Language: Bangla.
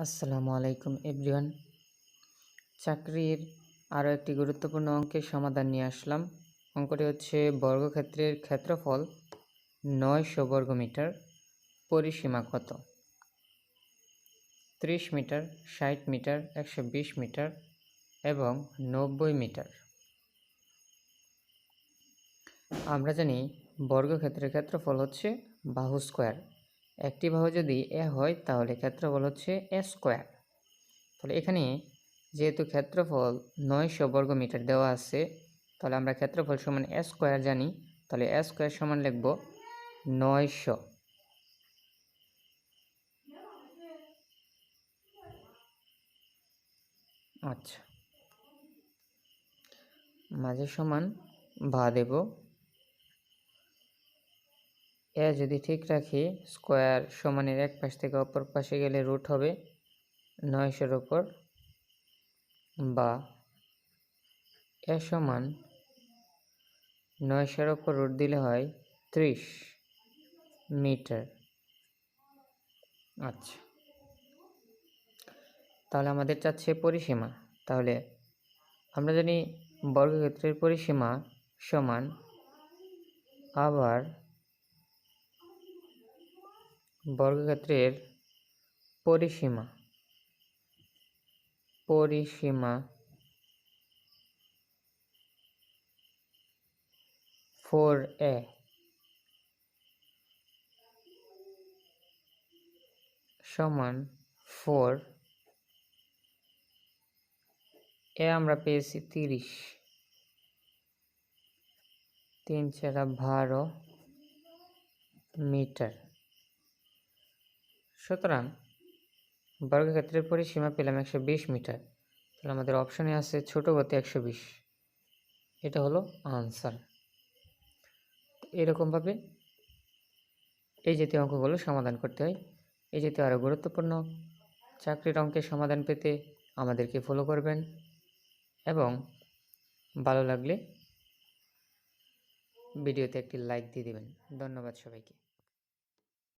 আসসালামু আলাইকুম, এভরিওয়ান। চাকরির আরও একটি গুরুত্বপূর্ণ অঙ্কের সমাধান নিয়ে আসলাম। অঙ্কটি হচ্ছে বর্গক্ষেত্রের ক্ষেত্রফল নয়শো বর্গমিটার, পরিসীমা কত? ত্রিশ মিটার, ষাট মিটার, একশো বিশ মিটার এবং নব্বই মিটার। আমরা জানি বর্গক্ষেত্রের ক্ষেত্রফল হচ্ছে বাহু স্কোয়ার। একটি বাহু যদি এ হয়, তাহলে ক্ষেত্রফল হচ্ছে এ স্কোয়ার। তাহলে এখানে যেহেতু ক্ষেত্রফল নয়শো বর্গ মিটার দেওয়া আছে, তাহলে আমরা ক্ষেত্রফল সমান এ স্কোয়ার জানি, তাহলে এ স্কোয়ার সমান লিখব নয়শো। আচ্ছা। মাঝে সমান ভা দেব এ যদি ঠিক রাখি, স্কোয়ার সমানের এক পাশ থেকে অপর পাশে গেলে রুট হবে নয়শোর ওপর বা এ সমান নয়শোর ওপর রুট দিলে হয় ত্রিশ মিটার। আচ্ছা। তাহলে আমাদের চাচ্ছে পরিসীমা। তাহলে আমরা জানি বর্গক্ষেত্রের পরিসীমা সমান আবার বর্গক্ষেত্রের পরিসীমা। পরিসীমা ফোর এ সমান ফোর এ আমরা পেয়েছি তিরিশ। তিন চারা বারো মিটার। সুতরাং বর্গক্ষেত্রের পরিসীমা পেলাম একশো বিশ মিটার। তাহলে আমাদের অপশানে আছে ছোট গতি একশো বিশ। এটা হলো আনসার এরকমভাবে এই জাতীয় অঙ্কগুলো সমাধান করতে হয়। এই জাতীয় আরও গুরুত্বপূর্ণ চাকরির অঙ্কের সমাধান পেতে আমাদেরকে ফলো করবেন এবং ভালো লাগলে ভিডিওতে একটি লাইক দিয়ে দেবেন। ধন্যবাদ সবাইকে।